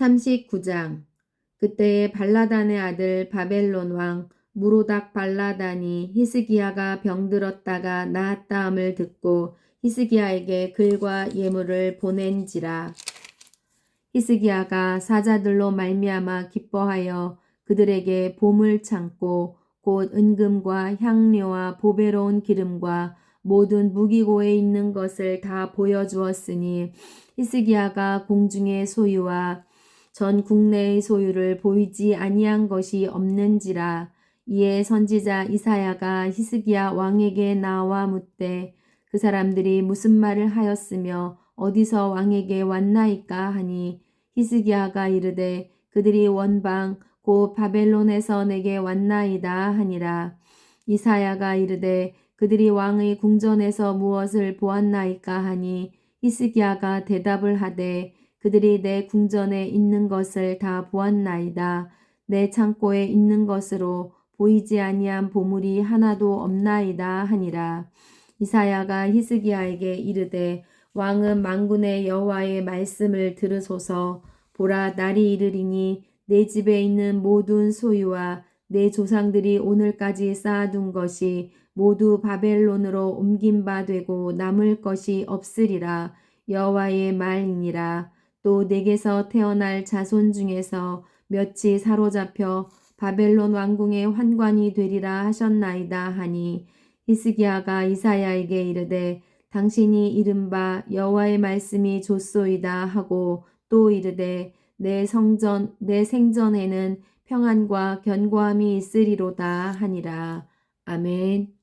39장. 그때에 발라단의 아들 바벨론 왕 무로닥 발라단이 히스기야가 병들었다가 나았다함을 듣고 히스기야에게 글과 예물을 보낸지라. 히스기야가 사자들로 말미암아 기뻐하여 그들에게 봄을 참고 곧 은금과 향료와 보배로운 기름과 모든 무기고에 있는 것을 다 보여주었으니 히스기야가 공중의 소유와 전 국내의 소유를 보이지 아니한 것이 없는지라 이에 선지자 이사야가 히스기야 왕에게 나와 묻되 그 사람들이 무슨 말을 하였으며 어디서 왕에게 왔나이까 하니 히스기야가 이르되 그들이 원방 곧 바벨론에서 내게 왔나이다 하니라. 이사야가 이르되 그들이 왕의 궁전에서 무엇을 보았나이까 하니 히스기야가 대답을 하되 그들이 내 궁전에 있는 것을 다 보았나이다. 내 창고에 있는 것으로 보이지 아니한 보물이 하나도 없나이다 하니라. 이사야가 히스기야에게 이르되 왕은 만군의 여호와의 말씀을 들으소서. 보라 날이 이르리니 내 집에 있는 모든 소유와 내 조상들이 오늘까지 쌓아둔 것이 모두 바벨론으로 옮긴 바 되고 남을 것이 없으리라. 여호와의 말이니라 또 내게서 태어날 자손 중에서 몇이 사로잡혀 바벨론 왕궁의 환관이 되리라 하셨나이다 하니 히스기야가 이사야에게 이르되 당신이 이른바 여호와의 말씀이 좋소이다 하고 또 이르되 내 성전 내 생전에는 평안과 견고함이 있으리로다 하니라 아멘.